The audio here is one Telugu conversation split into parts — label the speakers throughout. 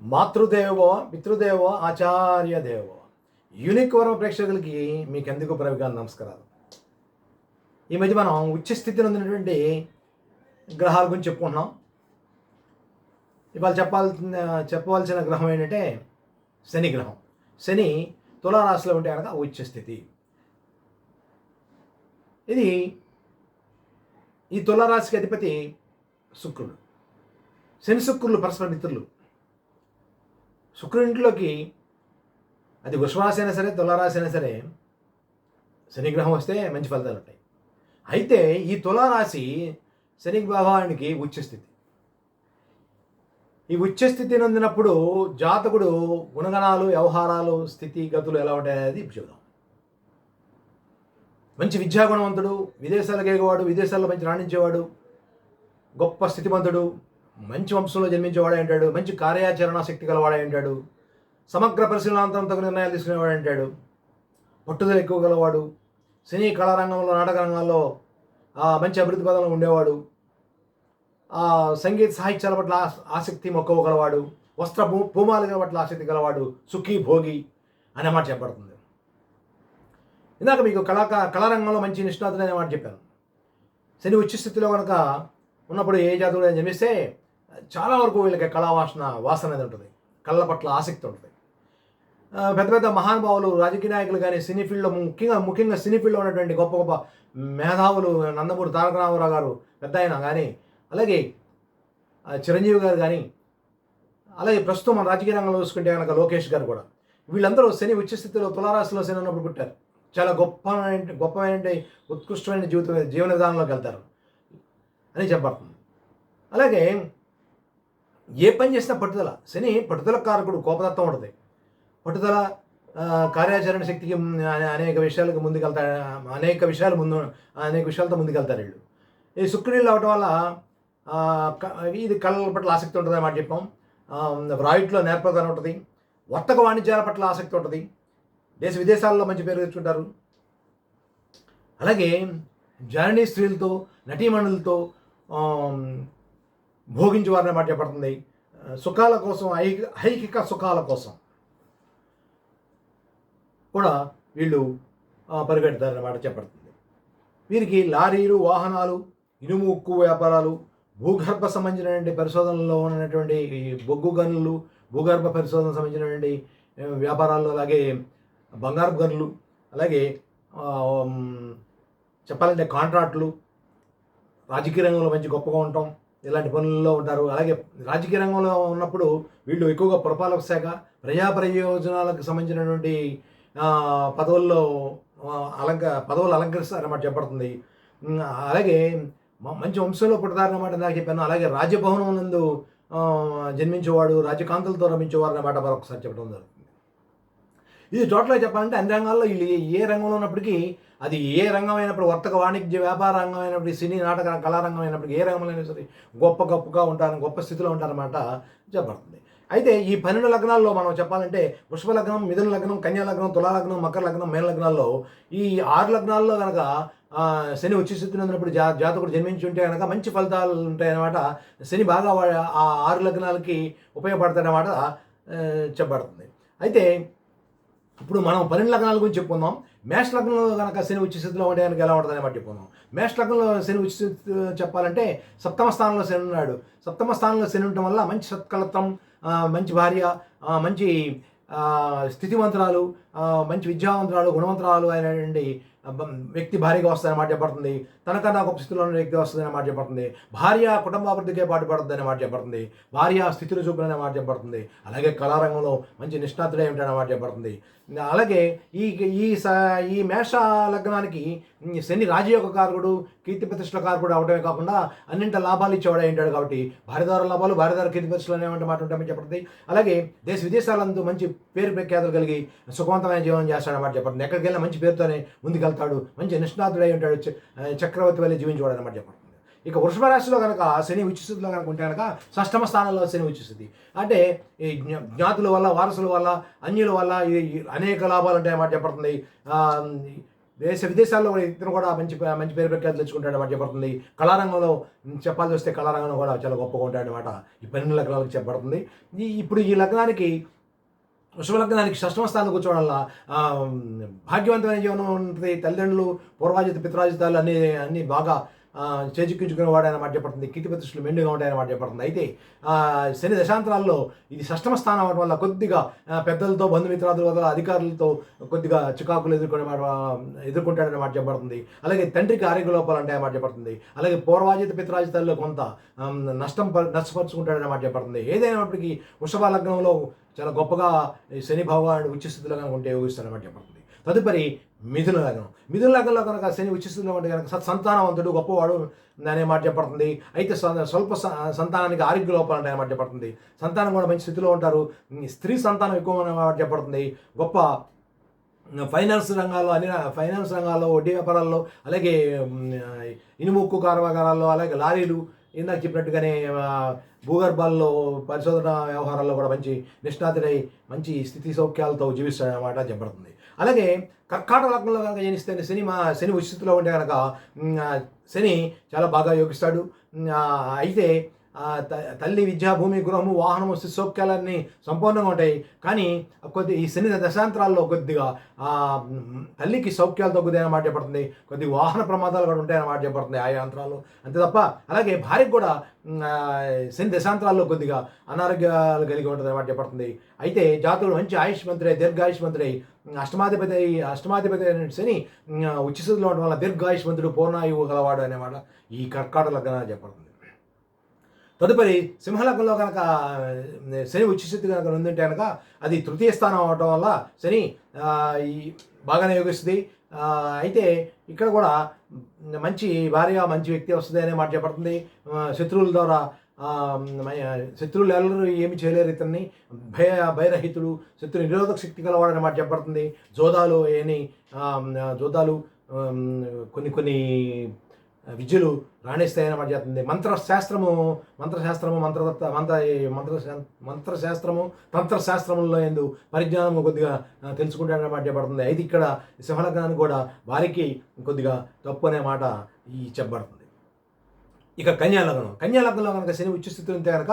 Speaker 1: మాతృదేవో పితృదేవో ఆచార్య దేవో. యూనిక్ వరం ప్రేక్షకులకి మీకు ఎందుకు ప్రవిగా నమస్కారాలు? ఈ మధ్య మనం ఉచ్చ స్థితిలో ఉన్నటువంటి గ్రహాల గురించి చెప్పుకుంటున్నాం. ఇవాళ చెప్పాల్సిన చెప్పవలసిన గ్రహం ఏంటంటే శని గ్రహం. శని తులారాశిలో ఉంటే కనుక ఉచ్చ స్థితి. ఇది ఈ తులారాశికి అధిపతి శుక్రుడు. శని శుక్రులు పరస్పర మిత్రులు. శుక్రుడింట్లోకి అది వృషభరాశి అయినా సరే తులారాశి అయినా సరే శనిగ్రహం వస్తే మంచి ఫలితాలు ఉంటాయి. అయితే ఈ తులారాశి శని భగవానికి ఉచ్చస్థితి ఈ ఉచ్చస్థితి నందినప్పుడు జాతకుడు గుణగణాలు వ్యవహారాలు స్థితి గతులు ఎలా ఉంటాయి అనేది చెబుదాం. మంచి విద్యాగుణవంతుడు విదేశాలకు ఎగవాడు విదేశాల్లో మంచి రాణించేవాడు గొప్ప స్థితిమంతుడు మంచి వంశంలో జన్మించేవాడే అంటాడు మంచి కార్యాచరణ శక్తి గలవాడే అంటాడు సమగ్ర పరిశీలనాంతరం తగు నిర్ణయాలు తీసుకునేవాడు అంటాడు. పట్టుదల ఎక్కువ గలవాడు సినీ కళారంగంలో నాటక రంగాల్లో మంచి అభివృద్ధి పదంలో ఉండేవాడు. సంగీత సాహిత్యాల పట్ల ఆసక్తి మొక్కవ గలవాడు వస్త్ర భూ భూమాలికల పట్ల ఆసక్తి గలవాడు సుఖీ భోగి అనే మాట చెప్పబడుతుంది. ఇందాక మీకు కళాకా కళారంగంలో మంచి నిష్ణాతుడు అనే మాట చెప్పాను. శని ఉచ్చ స్థితిలో కనుక ఉన్నప్పుడు ఏ జాతుడు అని జన్మిస్తే చాలా వరకు వీళ్ళకి కళా వాసన వాసన అనేది ఉంటుంది. కళ్ళ పట్ల ఆసక్తి ఉంటుంది. పెద్ద పెద్ద మహానుభావులు రాజకీయ నాయకులు కానీ సినీ ఫీల్డ్లో ముఖ్యంగా ముఖ్యంగా సినీ ఫీల్డ్లో ఉన్నటువంటి గొప్ప గొప్ప మేధావులు నందమూరి తారక రామారావు గారు పెద్ద ఆయన కానీ అలాగే చిరంజీవి గారు కానీ అలాగే ప్రస్తుతం మన రాజకీయ రంగంలో చూసుకుంటే కనుక లోకేష్ గారు కూడా. వీళ్ళందరూ శని ఉచ్చ స్థితిలో తులారాశిలో శని ఉన్నప్పుడు పుట్టారు. చాలా గొప్ప గొప్పమైన ఉత్కృష్టమైన జీవితం జీవన విధానంలోకి వెళ్తారు అని చెప్పబడుతుంది అలాగే ఏ పని చేసినా పట్టుదల. శని పట్టుదల కారకుడు కోపదత్తం ఉంటుంది. పట్టుదల కార్యాచరణ శక్తికి అనేక విషయాలకు ముందుకెళ్తాడు అనేక విషయాలు ముందు అనేక విషయాలతో ముందుకెళ్తారు వీళ్ళు. ఈ శుక్రుడు అవటం వల్ల ఇది కళల పట్ల ఆసక్తి ఉంటుంది అన్నమాట చెప్పాం. రాయిట్లో నేర్పదనం ఉంటుంది. వర్తక వాణిజ్యాల పట్ల ఆసక్తి ఉంటుంది. దేశ విదేశాల్లో మంచి పేరు తెచ్చుకుంటారు. అలాగే జననీ స్త్రీలతో నటీమణులతో భోగించేవారనే మాట చెప్పబడుతుంది. సుఖాల కోసం ఐహిక ఐహిక సుఖాల కోసం కూడా వీళ్ళు ఆ, పరిగెడతారన్నమాట చెప్పబడుతుంది. వీరికి లారీలు వాహనాలు ఇనుము ఉక్కు వ్యాపారాలు భూగర్భ సంబంధించినటువంటి పరిశోధనలో ఉన్నటువంటి బొగ్గు గనులు భూగర్భ పరిశోధన సంబంధించినటువంటి వ్యాపారాలు అలాగే బంగారు గనులు అలాగే చెప్పాలంటే కాంట్రాక్టులు రాజకీయ రంగంలో మంచి గొప్పగా ఉంటాం ఇలాంటి పనుల్లో ఉంటారు. అలాగే రాజకీయ రంగంలో ఉన్నప్పుడు వీళ్ళు ఎక్కువగా పురపాలక శాఖ ప్రజా ప్రయోజనాలకు సంబంధించినటువంటి పదవుల్లో అలంక పదవులు అలంకరిస్తారన్నమాట చెప్పబడుతుంది. అలాగే మంచి వంశంలో పుడతారన్నమాట నాకు చెప్పాను. అలాగే రాజభవనం నందు జన్మించేవాడు రాజకాంతలతో రమించేవారు అన్నమాట మరొకసారి చెప్పడం జరుగుతుంది. ఇది టోటల్గా చెప్పాలంటే అన్ని రంగాల్లో వీళ్ళు ఏ- రంగంలో ఉన్నప్పటికీ అది ఏ రంగం అయినప్పుడు వర్తక వాణిజ్య వ్యాపార రంగం అయినప్పుడు సినీ నాటక కళారంగం అయినప్పటికీ ఏ రంగంలో అయినా సరే గొప్ప గొప్పగా ఉంటారు గొప్ప స్థితిలో ఉంటారన్నమాట చెప్పబడుతుంది. అయితే ఈ పన్నెండు లగ్నాల్లో మనం చెప్పాలంటే పుష్ప లగ్నం మిథున లగ్నం కన్యా లగ్నం తులా లగ్నం మకర లగ్నం మేన లగ్నాల్లో ఈ ఆరు లగ్నాల్లో కనుక శని ఉచ్చి స్థితిని ఉన్నప్పుడు జా జాతకుడు జన్మించి ఉంటే కనుక మంచి ఫలితాలు ఉంటాయన్నమాట. శని బాగా ఆ ఆరు లగ్నాలకి ఉపయోగపడతాయన్నమాట చెప్పబడుతుంది. అయితే ఇప్పుడు మనం పన్నెండు లగ్నాల గురించి చెప్పుకుందాం. మేష లగ్నంలో కనుక శని ఉచ్చి స్థితిలో ఉంటే కనుక ఎలా ఉంటుందని బట్టి చెప్పుకుందాం. మేష లగ్నంలో శని ఉచ్చి స్థితి చెప్పాలంటే సప్తమ స్థానంలో శని ఉన్నాడు. సప్తమ స్థానంలో శని ఉండటం వల్ల మంచి సత్కలత్వం మంచి భార్య మంచి స్థితివంతరాలు మంచి విద్యావంతురాలు గుణవంతురాలు అయినటువంటి వ్యక్తి భార్యగా వస్తుందని మాట చెప్పబడుతుంది. తనకన్నా గొప్ప స్థితిలో ఉన్న వ్యక్తి వస్తుందని మాట చెప్పబడుతుంది. భార్య కుటుంబాభివృద్ధికే పాటుపడుతుందని మాట చెప్పబడుతుంది. భార్య స్థితిని చూపుననే మాట చెప్పబడుతుంది. అలాగే కళారంగంలో మంచి నిష్ణాతుడే ఉంటాడని మాట చెప్పబడుతుంది. అలాగే ఈ ఈ స ఈ మేష లగ్నానికి శని రాజయోగ కారకుడు కీర్తి ప్రతిష్టల కారకుడు అవడమే కాకుండా అన్నింటి లాభాలు ఇచ్చేవాడే ఉంటాడు కాబట్టి భార్యదారు లాభాలు భార్యదారు కీర్తి ప్రతిష్టలు అనేటువంటి మాట ఉంటామని చెప్పబడుతుంది. అలాగే దేశ విదేశాలందు మంచి పేరు ప్రఖ్యాతులు కలిగి సుఖవంతమైన జీవనం చేస్తాడన్నమాట చెప్పండి. ఎక్కడికి వెళ్ళినా మంచి పేరుతోనే ముందుకెళ్తాడు. మంచి నిష్ణాతుడై ఉంటాడు. చక్రవర్తి వల్ల జీవించేవాడు అనమాట చెప్పండి. ఇక వృషభ రాశిలో కనుక శని ఉచిస్థితిలో కనుక ఉంటే కనుక షష్టమ స్థానంలో శని ఉచిస్థితి అంటే ఈ జ్ఞాతుల వల్ల వారసుల వల్ల అన్యుల వల్ల ఈ అనేక లాభాలు ఉంటాయన్నమాట చెప్పబడుతుంది. దేశ విదేశాల్లో కూడా ఇతను కూడా మంచి మంచి పేరు ప్రఖ్యాతి తెచ్చుకుంటాడు అన్నమాట చెప్పబడుతుంది. కళారంగంలో చెప్పాల్సి వస్తే కళారంగంలో కూడా చాలా గొప్పగా ఉంటాడు అనమాట ఈ పన్నెండు లగ్నాలకు చెప్పబడుతుంది. ఈ ఇప్పుడు ఈ లగ్నానికి వృషభలగ్నానికి షష్టమ స్థానం కూర్చోవడం వల్ల భాగ్యవంతమైన జీవనం ఉంటుంది తల్లిదండ్రులు పూర్వాజిత పిత్రాజితాలు అన్ని అన్ని బాగా ఆ, వాడైన వాడు అన్నమాట చెప్పబడుతుంది. కీర్తి ప్రతిష్టలు మెండుగా ఉంటాయన్నమాట చెప్పబడుతుంది. అయితే శని దశాంతరాల్లో ఇది షష్టమ స్థానం అవడం వల్ల కొద్దిగా పెద్దలతో బంధుమిత్రాదుల వల్ల అధికారులతో కొద్దిగా చికాకులు ఎదుర్కొనే మాట ఎదుర్కొంటాడనే మాట చెప్పబడుతుంది. అలాగే తండ్రికి ఆరోగ్య లోపాలు ఉంటాయని మాట చెప్పబడుతుంది. అలాగే పూర్వాజిత పిత్రాజితాల్లో కొంత నష్టం ప- నష్టపరుచుకుంటాడనే మాట చెప్పబడుతుంది. ఏదైనప్పటికీ వృషభ లగ్నంలో చాలా గొప్పగా ఈ శని భగవానుడు ఉచ్చస్థితిలో కనుక ఉంటే యోగిస్తాడనమాట చెప్పబడుతుంది. తదుపరి మిథున లగ్నం. మిథున లగ్నంలో కనుక శని ఉచ్చస్థితిలో ఉంటే కనుక సంతానవంతుడు గొప్పవాడు అనే మాట చెప్పబడుతుంది. అయితే స్వల్ప సంతానానికి ఆరోగ్య లోపాలు ఉంటాయని మాట చెప్పబడుతుంది. సంతానం కూడా మంచి స్థితిలో ఉంటారు. స్త్రీ సంతానం ఎక్కువ మాట చెప్పబడుతుంది. గొప్ప ఫైనాన్స్ రంగాల్లో అన్ని ఫైనాన్స్ రంగాల్లో వడ్డీ వ్యాపారాల్లో అలాగే ఇనుముక్కు కారవాగారాల్లో అలాగే లారీలు ఇందాక చెప్పినట్టుగానే భూగర్భాల్లో పరిశోధన వ్యవహారాల్లో కూడా మంచి నిష్ణాతుడై మంచి స్థితి సౌఖ్యాలతో జీవిస్తాడనమాట చెప్పబడుతుంది. అలాగే కర్కాటక లగ్నంలో కనుక జనిస్తే శని మా శని ఉచితిలో ఉంటే కనుక శని చాలా బాగా యోగిస్తాడు. అయితే తల్లి విద్యా భూమి గృహము వాహనము శిశోక్యాలన్నీ సౌఖ్యాలన్నీ సంపూర్ణంగా ఉంటాయి. కానీ కొద్ది ఈ శని దశాంతరాల్లో కొద్దిగా తల్లికి సౌఖ్యాలు తగ్గుతాయని మాట చెప్పబడుతుంది. కొద్ది వాహన ప్రమాదాలు కూడా ఉంటాయని మాట చెప్పబడుతుంది ఆ యంత్రాలు అంతే తప్ప అలాగే భార్యకు కూడా శని దశాంతరాల్లో కొద్దిగా అనారోగ్యాలు కలిగి ఉంటుంది అన్నమాట చెప్పబడుతుంది. అయితే జాతులు మంచి ఆయుష్ మంత్రి దీర్ఘాయుష్ మంత్రి అష్టమాధిపతి అష్టమాధిపతి అయిన శని మ్, ఉండడం వల్ల దీర్ఘాయుష్మంతుడు పూర్ణాయువు గలవాడు అనేమాట ఈ కర్కాటక లగ్నాలు చెప్పబడుతుంది. తదుపరి సింహలగ్నంలో కనుక శని ఉచ్చిస్థితి కనుక ఉందంటే కనుక అది తృతీయ స్థానం అవడం వల్ల శని ఈ బాగానే యోగిస్తుంది. అయితే ఇక్కడ కూడా మంచి భార్య మంచి వ్యక్తి వస్తుంది అనే మాట చెప్పబడుతుంది. శత్రువుల ద్వారా శత్రువులు ఎవరు ఏమి చేయలేరు ఇతన్ని. భయ భయరహితుడు శత్రు నిరోధక శక్తి కలవాడని మాట చెప్పబడుతుంది. జోదాలు ఏని జోదాలు కొన్ని కొన్ని విద్యలు రాణిస్తాయని మాట చెప్తుంది. మంత్రశాస్త్రము మంత్రశాస్త్రము మంత్రదత్త మంత్ర మంత్ర మంత్రశాస్త్రము తంత్రశాస్త్రముల్లో ఎందు పరిజ్ఞానం కొద్దిగా ఆ, తెలుసుకుంటాడని మాట చెప్పబడుతుంది. అయితే ఇక్కడ సింహలగ్నానికి కూడా వారికి కొద్దిగా తప్పు అనే మాట ఈ చెప్పబడుతుంది. ఇక కన్యాలగ్నం. కన్యాలగ్నంలో కనుక శని ఉచ్చస్థితి ఉంటే కనుక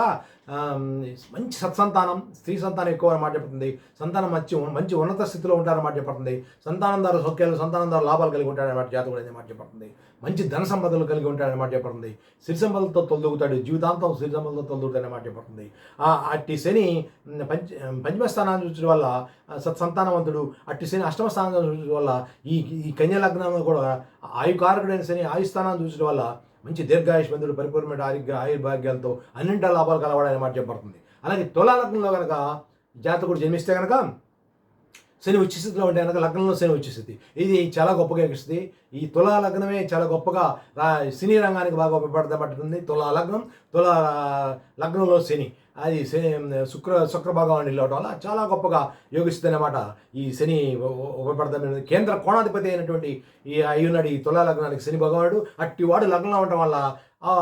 Speaker 1: మంచి సత్సంతానం స్త్రీ సంతానం ఎక్కువ అని మాట చెప్తుంది సంతానం మంచి మంచి ఉన్నత స్థితిలో ఉంటారని మాట చెప్పబడుతుంది. సంతానం ద్వారా సౌఖ్యాలు సంతానం ద్వారా లాభాలు కలిగి ఉంటాడని మాట జాతకుడు అన్నమాట మాట చెప్పబడుతుంది. మంచి ధన సంపదలు కలిగి ఉంటాడని మాట చెప్పబడుతుంది. సిరి సంపదలతో తొలదొగుతాడు జీవితాంతం సిరి సంపదలతో తొలదొగుతాడని మాట చెప్పబడుతుంది. ఆ అట్టి శని పంచ పంచమ స్థానాన్ని చూసడం వల్ల సత్సంతానవంతుడు అట్టి శని అష్టమ స్థానాన్ని చూసడం వల్ల ఈ ఈ కన్యా లగ్నంలో కూడా ఆయుకారకుడైన శని ఆయు స్థానాన్ని చూసడం వల్ల మంచి దీర్ఘాయుష్మంతుడు పరిపూర్ణమైన ఆరోగ్య ఆయుర్భాగ్యాలతో అన్నింటి లాభాలు కలవాడని మాట చెప్పబడుతుంది. అలాగే తులా కనుక జాతకుడు జన్మిస్తే కనుక శని ఉచ్చిస్థితిలో ఉంటే కనుక లగ్నంలో శని ఉచ్చిస్థితి ఇది చాలా గొప్పగా ఇస్తుంది ఈ తులా లగ్నమే చాలా గొప్పగా రా సినీ రంగానికి బాగా ఉపయోగపడబడుతుంది తులా లగ్నం తులా లగ్నంలో శని. అది శని శుక్ర శుక్ర భగవాన్ వల్ల చాలా గొప్పగా యోగిస్తుంది అనమాట ఈ శని ఉపయోగపడతామని కేంద్ర కోణాధిపతి అయినటువంటి ఈ అయ్యున్నాడు ఈ తులా లగ్నానికి శని భగవానుడు. అట్టి వాడు లగ్నంలో ఉండటం వల్ల ఆ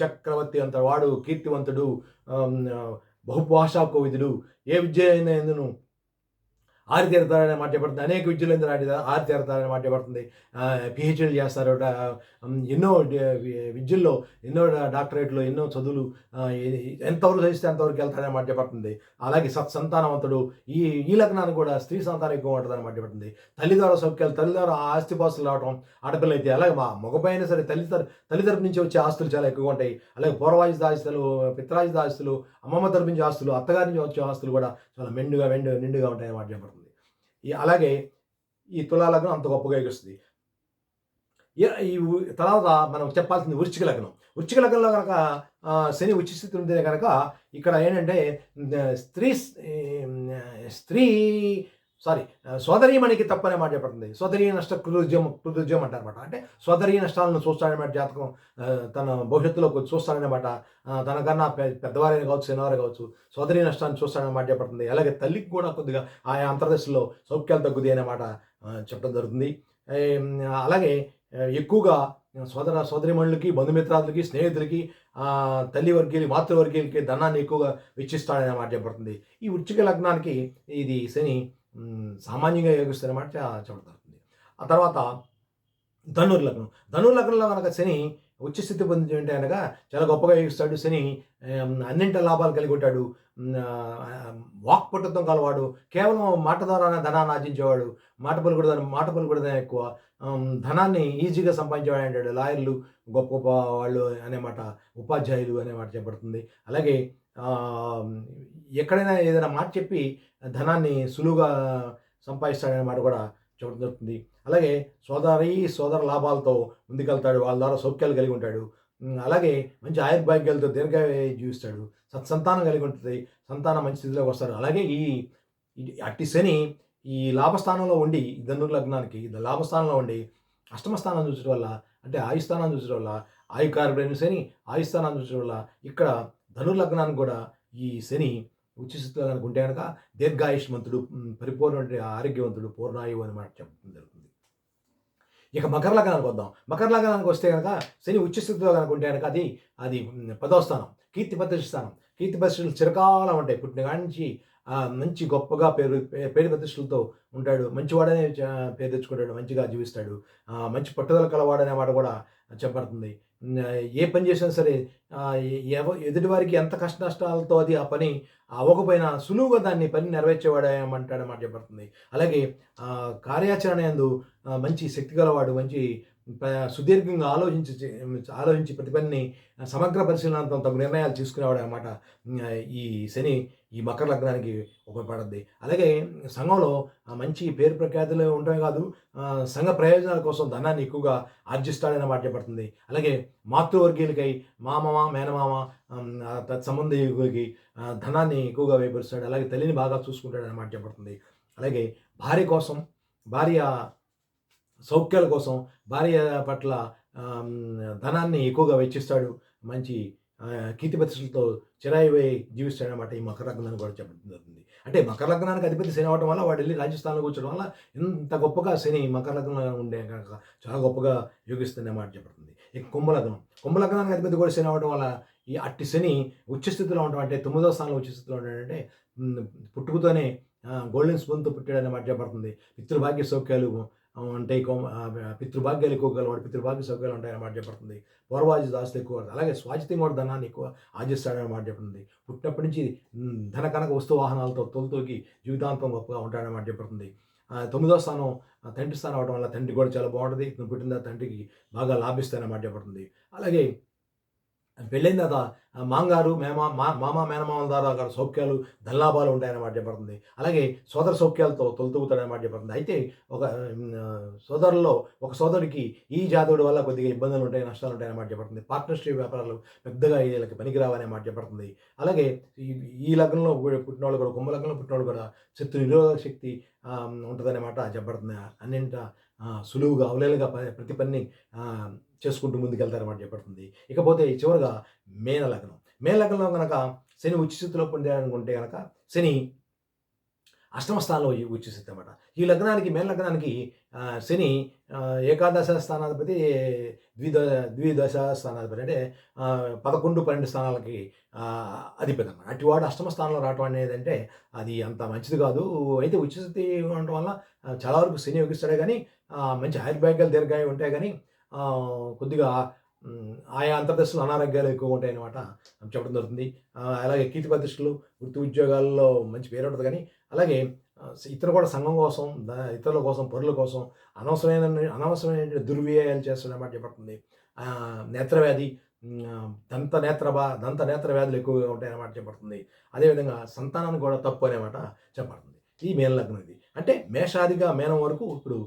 Speaker 1: చక్రవర్తి అంత వాడు కీర్తివంతుడు బహుభాషా కోవిదుడు ఏ విద్య అయినా ఎందును? ఆరితేరుతారనే మాట చెప్పబడుతుంది అనేక విద్యలు ఎందుకు ఆడి ఆరితేరుతారనే మాట చెప్పబడుతుంది పిహెచ్డీలు చేస్తారు. ఎన్నో విద్యల్లో ఎన్నో డాక్టరేట్లు ఎన్నో చదువులు ఎంతవరకు చదివిస్తే అంతవరకు వెళ్తారనే మాట చెప్పబడుతుంది అలాగే సత్సంతానవంతుడు ఈ ఈ లగ్నాన్ని కూడా స్త్రీ సంతానం ఎక్కువ ఉంటుందని మాట చెప్పబడుతుంది తల్లి ద్వారా సౌఖ్యాలు తల్లి ద్వారా ఆస్తిపాస్తులు రావడం ఆడపిల్ల అయితే అలాగే మా మగపైన సరే తల్లి తల్లి తరపు నుంచి వచ్చే ఆస్తులు చాలా ఎక్కువ ఉంటాయి. అలాగే పూర్వాజిత ఆస్తులు పిత్రాజిత ఆస్తులు అమ్మమ్మ తరపు నుంచి ఆస్తులు అత్తగారి నుంచి వచ్చే ఆస్తులు కూడా చాలా మెండుగా మెండు నిండుగా ఉంటాయని మాట చెప్పబడుతుంది. ఈ అలాగే ఈ తులా లగ్నం అంత గొప్పగా ఎగుస్తుంది ఈ- ఈ తర్వాత మనం చెప్పాల్సింది వృచ్చిక లగ్నం. వృచ్చిక లగ్నంలో కనుక శని ఉచ్చి స్థితి ఉంటే కనుక ఇక్కడ ఏంటంటే స్త్రీ స్త్రీ సారీ సోదరీమణికి తప్పనే మాట చెప్పబడుతుంది. సోదరీ నష్ట కృతజ్యం కృతజ్యం అంటారనమాట అంటే సోదరీ నష్టాలను చూస్తాడనమాట జాతకం తన భవిష్యత్తులో చూస్తాడనమాట తనకన్నా పెద్దవారైనా కావచ్చు చిన్నవారు కావచ్చు సోదరీ నష్టాన్ని చూస్తాడనమాట చెప్పబడుతుంది. అలాగే తల్లికి కూడా కొద్దిగా ఆయా అంతర్దశలో సౌఖ్యాలు తగ్గుతాయి అన్నమాట చెప్పడం జరుగుతుంది. అలాగే ఎక్కువగా సోదర సోదరిమణులకి బంధుమిత్రాదులకి స్నేహితులకి తల్లి వర్గీయులు మాతృవర్గీయులకి ధనాన్ని ఎక్కువగా వెచ్చిస్తాడనే మాట చెప్పబడుతుంది. ఈ వృచ్చిక లగ్నానికి ఇది శని సామాన్యంగా యోగిస్తున్నమాట చెప్పబడుతుంది ఆ తర్వాత ధనుర్ లగ్నం. ధనుర్ లగ్నంలో కనుక శని ఉచ్చస్థితి పొంది ఉంటే అనగా చాలా గొప్పగా యోగిస్తాడు. శని అన్నింటి లాభాలు కలిగి ఉంటాడు. వాక్ పట్టుత్వం కలవాడు. కేవలం మాట ద్వారానే ధనాన్ని ఆర్జించేవాడు. మాట పలుకుడు మాట పలుకుడుదనే ఎక్కువ. ధనాన్ని ఈజీగా సంపాదించేవాడు అంటాడు. లాయర్లు గొప్ప గొప్ప వాళ్ళు అనేమాట ఉపాధ్యాయులు అనే మాట చెప్పబడుతుంది. అలాగే ఎక్కడైనా ఏదైనా మాట చెప్పి ధనాన్ని సులువుగా సంపాదిస్తాడనే మాట కూడా చెప్పడం జరుగుతుంది. అలాగే సోదరి సోదర లాభాలతో ముందుకెళ్తాడు వాళ్ళ ద్వారా సౌఖ్యాలు కలిగి ఉంటాడు. అలాగే మంచి ఆయుర్భాగ్యాలతో దీర్ఘ జీవిస్తాడు. సత్సంతానం కలిగి ఉంటుంది. సంతానం మంచి స్థితిలోకి వస్తారు అలాగే ఈ అట్టి శని ఈ లాభస్థానంలో ఉండి ఈ లగ్నానికి లాభస్థానంలో ఉండి అష్టమ స్థానం చూసడం వల్ల అంటే ఆయుస్థానం చూసడం వల్ల ఆయుకారుడైన శని ఆయుస్థానం చూసడం వల్ల ఇక్కడ ధనుర్లగ్నానికి కూడా ఈ శని ఉచిస్థితిలో కనుక ఉంటే కనుక దీర్ఘాయుష్మంతుడు పరిపూర్ణ ఆరోగ్యవంతుడు పూర్ణాయువు అని మాట చెప్పడం జరుగుతుంది. ఇక మకర లగ్నానికి వద్దాం. మకర లగ్నానికి వస్తే కనుక శని ఉచ్చస్థితిలో కనుకుంటే కనుక అది అది పదోస్థానం పదో స్థానం. కీర్తి ప్రతిష్ఠ స్థానం. కీర్తి ప్రతిష్టలు చిరకాలం ఉంటాయి. పుట్టిన కాడి నుంచి మంచి గొప్పగా పేరు పేరు ప్రతిష్టలతో ఉంటాడు. మంచివాడనే పేరు తెచ్చుకుంటాడు. మంచిగా జీవిస్తాడు. మంచి పట్టుదల కలవాడనే మాట కూడా చెప్పబడుతుంది. ఏ పని చేసినా సరే ఎవ ఎదుటివారికి ఎంత కష్ట నష్టాలతో అది ఆ పని అవ్వకపోయినా సులువుగా దాన్ని పని నెరవేర్చేవాడేమంటాడు మాట చెప్పబడుతుంది. అలాగే కార్యాచరణ ఎందు మంచి శక్తి గలవాడు మంచి సుదీర్ఘంగా ఆలోచించి ఆలోచించి ప్రతి పనిని సమగ్ర పరిశీలనతో తగు నిర్ణయాలు తీసుకునేవాడు అనమాట ఈ శని ఈ మకర లగ్నానికి ఉపయోగపడద్ది. అలాగే సంఘంలో మంచి పేరు ప్రఖ్యాతులు ఉండటమే కాదు సంఘ ప్రయోజనాల కోసం ధనాన్ని ఎక్కువగా ఆర్జిస్తాడని మాట అలాగే మాతృవర్గీయులకై మామమ మేనమామ ఆమ్, తత్సంబంధికులకి ధనాన్ని ఎక్కువగా వేపరుస్తాడు అలాగే తల్లిని బాగా చూసుకుంటాడని అన్నమాట అలాగే భార్య కోసం భార్య సౌఖ్యాల కోసం భార్య పట్ల ధనాన్ని ఎక్కువగా వెచ్చిస్తాడు. మంచి ఆ, కీర్తి ప్రతిష్టలతో చిరాయివై జీవిస్తాడనమాట ఈ మకర లగ్నాన్ని కూడా చెప్పడం జరుగుతుంది. అంటే మకర లగ్నానికి అధిపతి శని అవడం వల్ల వాడు వెళ్ళి రాజస్థాన్లో కూర్చోడం వల్ల ఇంత గొప్పగా శని మకర లగ్నంలో ఉండే కనుక చాలా గొప్పగా యోగిస్తుంది మాట చెప్పబడుతుంది. ఇక కుంభలగ్నం. కుంభలగ్నానికి అధిపతి కూడా శని అవడం వల్ల ఈ అట్టి శని ఉచ్చస్థితిలో ఉండడం అంటే తొమ్మిదో స్థానంలో ఉచ్చస్థితిలో ఉంటాడంటే అంటే పుట్టుకతోనే గోల్డెన్ స్పూన్తో పుట్టాడని మాట చెప్పబడుతుంది. పితృభాగ్య సౌఖ్యాలు అంటే పితృభాగ్యాలు ఎక్కువ గలవాడు పితృభాగ్య సౌఖ్యాలు ఉంటాయన్నమాట చెప్పబడుతుంది. పూర్వాజిత ఆస్తి ఎక్కువ అలాగే స్వాజితం కూడా ధనాన్ని ఎక్కువ ఆర్జిస్తాడని మాట చెప్తుంది పుట్టినప్పటి నుంచి ధన కనక వస్తు వాహనాలతో తొలితోకి జీవితాంతం గొప్పగా ఉంటాడని చెప్పబడుతుంది. తొమ్మిదో స్థానం తండ్రి స్థానం అవడం వల్ల తండ్రి కూడా చాలా బాగుంటుంది. పుట్టిన తండ్రికి బాగా లాభిస్తాయన్నమాట చెప్పబడుతుంది. అలాగే పెళ్ళైన తర్వాత మాంగారు మేమా మా మామ మేనమామల ద్వారా అక్కడ సౌఖ్యాలు ధనలాభాలు ఉంటాయన్నమాట చెప్పబడుతుంది. అలాగే సోదర సౌఖ్యాలతో తొలతూగుతాడనమాట చెప్పబడుతుంది. అయితే ఒక సోదరుల్లో ఒక సోదరుడికి ఈ జాతకుడి వల్ల కొద్దిగా ఇబ్బందులు ఉంటాయి నష్టాలు ఉంటాయన్నమాట చెప్పబడుతుంది. పార్ట్నర్షిప్ వ్యాపారాలు పెద్దగా వీళ్ళకి పనికిరావనే మాట చెప్పబడుతుంది. అలాగే ఈ ఈ లగ్నంలో పుట్టిన వాళ్ళు కూడా కుంభ లగ్నంలో పుట్టిన వాళ్ళు కూడా శత్రు నిరోధక శక్తి ఉంటుందన్నమాట ఉంటుందనే మాట చెప్పబడుతుంది. అన్నింట సులువుగా అవలేలుగా ప్రతి పని చేసుకుంటూ ముందుకెళ్తారన్నమాట చెప్పబడుతుంది. ఇకపోతే చివరిగా మేన లగ్నం. మేన లగ్నంలో కనుక శని ఉచిస్థితిలో పొందాలనుకుంటే కనుక శని అష్టమ స్థానంలో ఈ ఉచిస్థితి అనమాట ఈ లగ్నానికి మేన లగ్నానికి శని ఏకాదశ స్థానాధిపతి ద్విద ద్విదశ స్థానాధిపతి అంటే పదకొండు పన్నెండు స్థానాలకి అధిపతి అనమాట అటు వాడు అష్టమ స్థానంలో రావటం అనేది అంటే అది అంత మంచిది కాదు. అయితే ఉచిస్థితి ఉండటం వల్ల చాలా వరకు శని యోగిస్తాడే కానీ ఆ, మంచి ఆయుర్భాగ్యాలు దీర్ఘాయి ఉంటాయి కానీ కొద్దిగా ఆయా అంతర్దశలు అనారోగ్యాలు ఎక్కువ ఉంటాయి అనమాట చెప్పడం జరుగుతుంది. అలాగే కీర్తి ప్రతిష్టలు వృత్తి ఉద్యోగాల్లో మంచి పేరు ఉంటుంది కానీ అలాగే ఇతరులు కూడా సంఘం కోసం ఇతరుల కోసం పరుల కోసం అనవసరమైన అనవసరమైన దుర్వ్యయాలు చేస్తున్నమాట చెప్పబడుతుంది. నేత్రవ్యాధి దంత నేత్ర దంత నేత్ర వ్యాధులు ఎక్కువగా ఉంటాయన్నమాట చెప్పబడుతుంది. అదేవిధంగా సంతానానికి కూడా తప్పు అనేమాట చెప్పబడుతుంది. ఈ మేన లగ్నం ఇది. అంటే మేషాదిగా మేనం వరకు ఇప్పుడు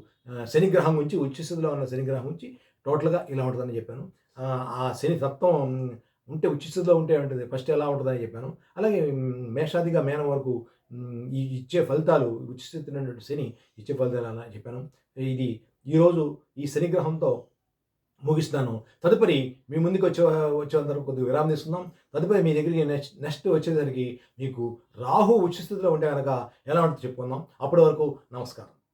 Speaker 1: శనిగ్రహం నుంచి ఉచ్చస్థితిలో ఉన్న శనిగ్రహం నుంచి టోటల్గా ఇలా ఉంటుందని చెప్పాను. ఆ, శని తత్వం ఉంటే ఉచిస్థితిలో ఉంటే ఉంటుంది ఫస్ట్ ఎలా ఉంటుందని చెప్పాను. అలాగే మేషాదిగా మేనం వరకు ఈ ఇచ్చే ఫలితాలు ఉచితమైనటువంటి శని ఇచ్చే ఫలితాలు అని చెప్పాను. ఇది ఈరోజు ఈ శనిగ్రహంతో ముగిస్తాను. తదుపరి మీ ముందుకు వచ్చే వచ్చేంత కొద్దిగా విరామం తీసుకుందాం. తదుపరి మీ దగ్గరికి నెక్స్ట్ నెక్స్ట్ వచ్చేసరికి మీకు రాహు ఉచిస్థితిలో ఉంటే కనుక ఎలా ఉంటుందో చెప్పుకుందాం. అప్పటి వరకు నమస్కారం.